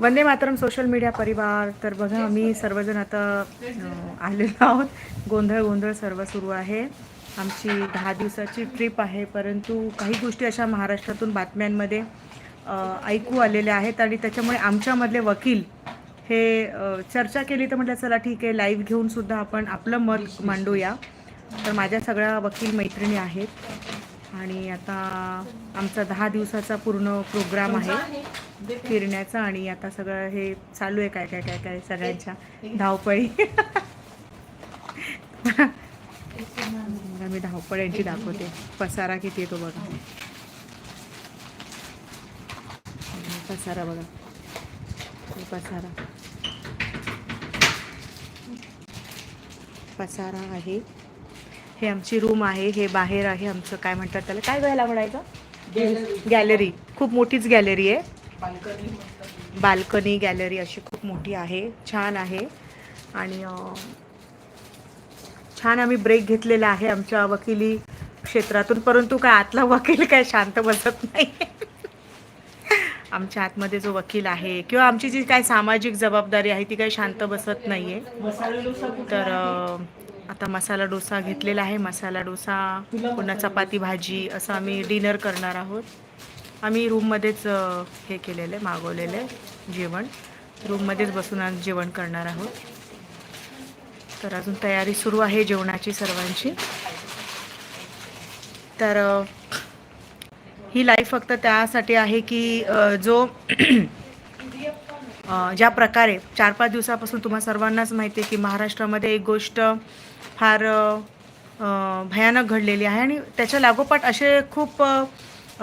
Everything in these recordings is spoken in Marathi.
वंदे मातरम सोशल मीडिया परिवार. तर बघा आम्ही सर्वजण आता आलेलो आहोत. गोंधळ गोंधळ सर्व सुरू आहे. आमची दहा दिवसाची ट्रिप आहे परंतु काही गोष्टी अशा महाराष्ट्रातून बातम्यांमध्ये ऐकू आलेल्या आहेत आणि त्याच्यामुळे आमच्यामधले वकील हे चर्चा केली तर म्हटलं चला ठीक आहे लाईव्ह घेऊन सुद्धा आपण आपलं मत मांडूया. तर माझ्या सगळ्या वकील मैत्रिणी आहेत. आणि आता आमचा दहा दिवसाचा पूर्ण प्रोग्राम आहे. फिरण्याचा आणि आता सगळं हे चालू आहे काय काय काय काय सगळ्यांच्या धावपळी. मी धावपळ यांची दाखवते. पसारा किती येतो बघा. पसारा बघा. पसारा. पसारा आहे. हे आमची रूम आहे हे बाहेर आहे आमचं काय म्हणतात त्याला? काय घ्यायला म्हणायचं? गॅलरी खूप मोठीच गॅलरी आहे. बाल्कनी गॅलरी अशी खूप मोठी आहे छान आहे. आणि छान आम्ही ब्रेक घेतलेला आहे आमच्या वकिली क्षेत्रातून परंतु काय आतला वकील काय शांत बसत नाही. आमच्या आतमध्ये जो वकील आहे किंवा आमची जी काय सामाजिक जबाबदारी आहे ती काही शांत बसत नाही आहे तर आता मसाला डोसा घेतलेला आहे. मसाला डोसा पुन्हा चपाती भाजी असं आम्ही डिनर करणार आहोत. आम्ही रूममध्येच हे केलेलं आहे मागवलेलं आहे जेवण. रूममध्येच बसून आज जेवण करणार आहोत. तर अजून तयारी सुरू आहे जेवणाची सर्वांची. तर ही लाईफ फक्त त्यासाठी आहे की जो ज्या प्रकारे चार पाच दिवसापासून तुम्हा सर्वांनाच माहिती आहे की महाराष्ट्रामध्ये एक गोष्ट फार भयानक घडलेली आहे आणि त्याच्या लागोपाठ असे खूप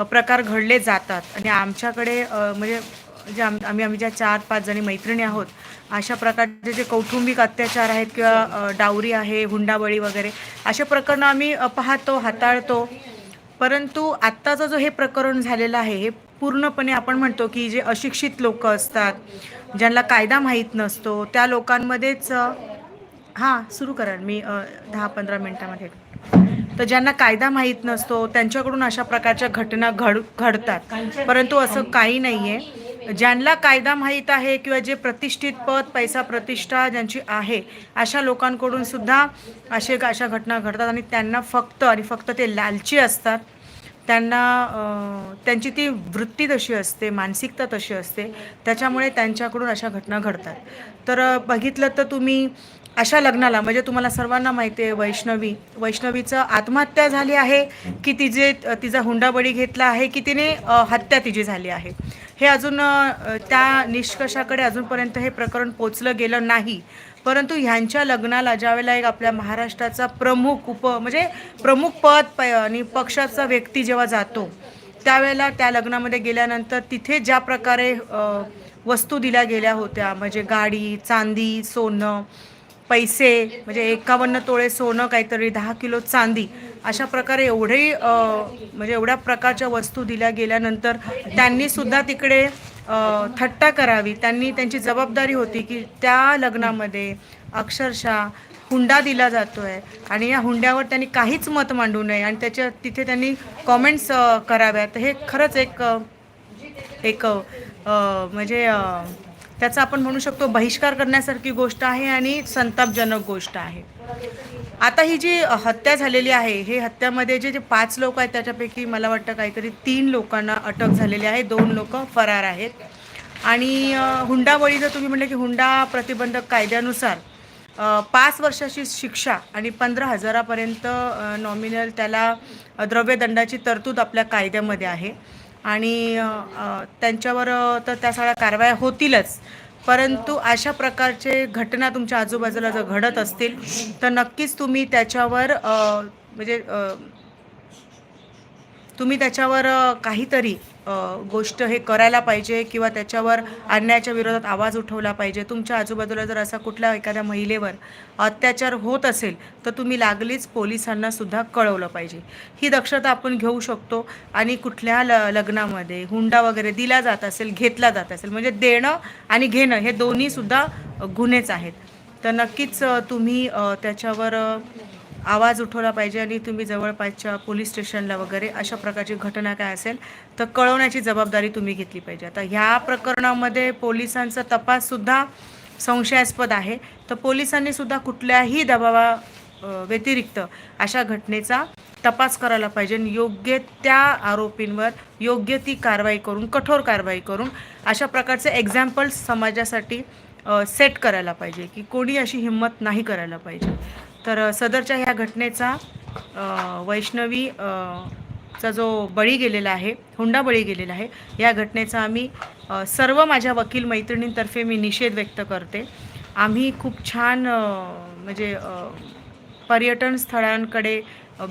प्रकार घडले जातात. आणि आमच्याकडे म्हणजे जे आम आम्ही आम्ही ज्या चार पाच जणी मैत्रिणी आहोत अशा प्रकारचे जे कौटुंबिक अत्याचार आहेत किंवा डावरी आहे हुंडाबळी वगैरे अशा प्रकरणं आम्ही पाहतो हाताळतो. परंतु आत्ताचं जो हे प्रकरण झालेलं आहे हे पूर्णपणे आपण म्हणतो की जे अशिक्षित लोक असतात ज्यांना कायदा माहीत नसतो त्या लोकांमध्येच हां सुरू करा मी दहा पंधरा मिनटामध्ये. तर ज्यांना कायदा माहीत नसतो त्यांच्याकडून अशा प्रकारच्या घटना घड घडतात. परंतु असं काही नाही आहे ज्यांना कायदा माहीत आहे किंवा जे प्रतिष्ठित पद पैसा प्रतिष्ठा ज्यांची आहे अशा लोकांकडून सुद्धा असे अशा घटना घडतात आणि त्यांना फक्त आणि फक्त ते लालची असतात. त्यांना त्यांची ती वृत्ती तशी असते मानसिकता तशी असते. त्याच्यामुळे त्यांच्याकडून अशा घटना घडतात. तर बघितलं तर तुम्ही अशा लग्नाला म्हणजे तुम्हाला सर्वांना माहिती आहे वैष्णवी वैष्णवीचं आत्महत्या झाली आहे की तिचे तिचा हुंडाबळी घेतला आहे की तिने हत्या तिची झाली आहे. हे अजून त्या निष्कर्षाकडे अजूनपर्यंत हे प्रकरण पोचलं गेलं नाही. परंतु ह्यांच्या लग्नाला ज्यावेळेला एक आपल्या महाराष्ट्राचा प्रमुख उप म्हणजे प्रमुख पद प आणि पक्षाचा व्यक्ती जेव्हा जातो त्यावेळेला त्या लग्नामध्ये गेल्यानंतर तिथे ज्या प्रकारे वस्तू दिल्या गेल्या होत्या म्हणजे गाडी चांदी सोनं पैसे म्हणजे एकावन्न तोळे सोनं काहीतरी दहा किलो चांदी अशा प्रकारे एवढे म्हणजे एवढ्या प्रकारच्या वस्तू दिल्या गेल्यानंतर त्यांनी सुद्धा तिकडे थट्टा करावी. त्यांनी त्यांची जबाबदारी होती की त्या लग्नामध्ये अक्षरशः हुंडा दिला जातो आहे आणि या हुंड्यावर त्यांनी काहीच मत मांडू नये आणि त्याच्या तिथे त्यांनी कॉमेंट्स कराव्यात. हे खरंच एक एक म्हणजे त्याचा आपण म्हणू शकतो बहिष्कार करण्यासारखी गोष्ट आहे आणि संतापजनक गोष्ट आहे. आता ही जी हत्या झालेली आहे हे हत्यामध्ये जे जे पाच लोक आहेत त्याच्यापैकी मला वाटतं काहीतरी तीन लोकांना अटक झालेली आहे. दोन लोक फरार आहेत. आणि अ, हुंडाबळी जर तुम्ही म्हटलं की हुंडा प्रतिबंधक कायद्यानुसार पाच वर्षाची शिक्षा आणि पंधरा हजारापर्यंत नॉमिनल त्याला द्रव्यदंडाची तरतूद आपल्या कायद्यामध्ये आहे. आणि त्यांच्यावर तर त्या सगळ्या कारवाया होतीलच. परंतु अशा प्रकारचे घटना तुमच्या आजूबाजूला जर घडत असतील तर नक्कीच तुम्ही त्याच्यावर म्हणजे तुम्ही त्याच्यावर काहीतरी गोष्ट हे करायला पाहिजे किंवा त्याच्यावर अन्यायाच्या विरोधात आवाज उठवला पाहिजे. तुमच्या आजूबाजूला जर असा कुठल्या एखाद्या महिलेवर अत्याचार होत असेल तर तुम्ही लागलीच पोलिसांनासुद्धा कळवलं पाहिजे. ही दक्षता आपण घेऊ शकतो आणि कुठल्या ल लग्नामध्ये हुंडा वगैरे दिला जात असेल घेतला जात असेल म्हणजे देणं आणि घेणं हे दोन्हीसुद्धा गुन्हेच आहेत. तर नक्कीच तुम्ही त्याच्यावर आवाज उठवला पाहिजे आणि तुम्ही जवळपासच्या पोलीस स्टेशनला वगैरे अशा प्रकारची घटना काय असेल तर कळवण्याची जबाबदारी तुम्ही घेतली पाहिजे. आता ह्या प्रकरणामध्ये पोलिसांचा तपाससुद्धा संशयास्पद आहे. तर पोलिसांनी सुद्धा कुठल्याही दबावा व्यतिरिक्त अशा घटनेचा तपास करायला पाहिजे आणि योग्य त्या आरोपींवर योग्य ती कारवाई करून कठोर कारवाई करून अशा प्रकारचे एक्झाम्पल्स समाजासाठी सेट करायला पाहिजे की कोणी अशी हिंमत नाही करायला पाहिजे. तर सदरच्या ह्या घटनेचा वैष्णवी चा जो बळी गेलेला आहे हुंडा बळी गेलेला आहे या घटनेचा आम्ही सर्व माझ्या वकील मैत्रिणींतर्फे मी निषेध व्यक्त करते. आम्ही खूप छान म्हणजे पर्यटन स्थळांकडे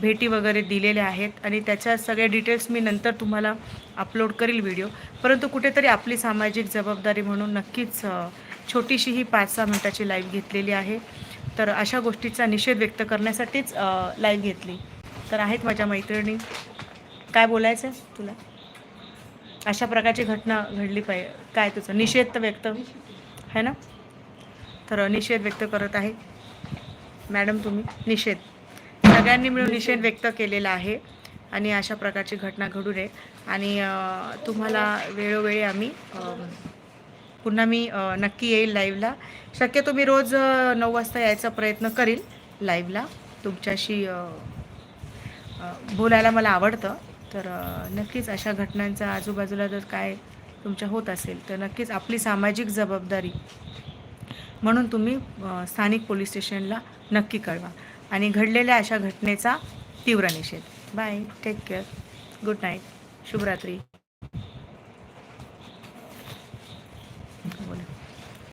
भेटी वगैरे दिलेल्या आहेत आणि त्याच्या सगळ्या डिटेल्स मी नंतर तुम्हाला अपलोड करील व्हिडिओ. परंतु कुठेतरी आपली सामाजिक जबाबदारी म्हणून नक्कीच छोटीशी ही पाच सहा मिनटाची लाईव्ह घेतलेली आहे. तर अशा गोष्टीचा निषेध व्यक्त करण्यासाठीच लाईव्ह घेतली. तर आहेत माझ्या मैत्रिणी. काय बोलायचं आहे तुला? अशा प्रकारची घटना घडली पाहिजे काय तुझं? निषेध तर व्यक्त आहे ना? तर निषेध व्यक्त करत आहे. मॅडम तुम्ही? निषेध. सगळ्यांनी मिळून निषेध व्यक्त केलेला आहे आणि अशा प्रकारची घटना घडू नये. आणि तुम्हाला वेळोवेळी आम्ही पुन्हा मी नक्की येईल लाईव्हला शक्यतो मी रोज नऊ वाजता यायचा प्रयत्न करील लाईव्हला तुमच्याशी बोलायला मला आवडतं. तर नक्कीच अशा घटनांचा आजूबाजूला जर काय तुमच्या होत असेल तर नक्कीच आपली सामाजिक जबाबदारी म्हणून तुम्ही स्थानिक पोलीस स्टेशनला नक्की कळवा. आणि घडलेल्या अशा घटनेचा तीव्र निषेध. Bye take care good night शुभरात्री.